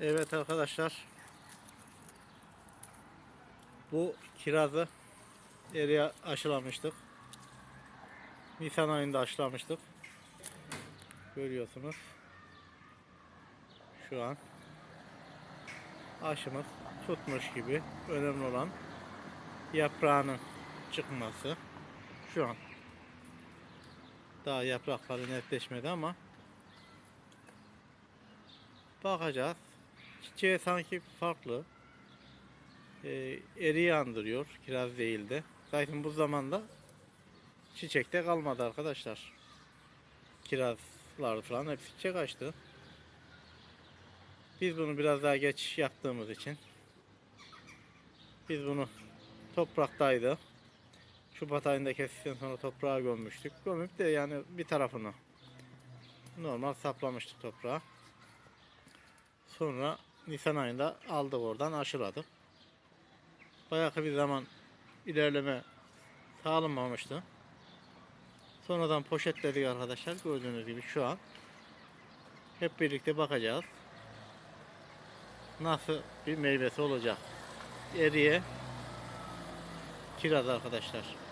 Evet arkadaşlar. Bu kirazı eriye aşılamıştık. Nisan ayında aşılamıştık. Görüyorsunuz. Şu an aşımız tutmuş gibi. Önemli olan yaprağının çıkması. Şu an daha yaprakları netleşmedi ama bakacağız. Çiçeği sanki farklı. Ee, eriği andırıyor. Kiraz değil de. Zaten bu zamanda çiçekte kalmadı arkadaşlar. Kirazlar falan hepsi çiçek açtı. Biz bunu biraz daha geç yaptığımız için biz bunu topraktaydı. Şubat ayında kestikten sonra toprağa gömmüştük. Gömüp de yani bir tarafını normal saplamıştık toprağa. Sonra Nisan ayında aldık oradan aşıladık. Bayağı bir zaman ilerleme sağlanmamıştı. Sonradan poşetledik arkadaşlar. Gördüğünüz gibi şu an hep birlikte bakacağız. Nasıl bir meyvesi olacak. Eriye kiraz arkadaşlar.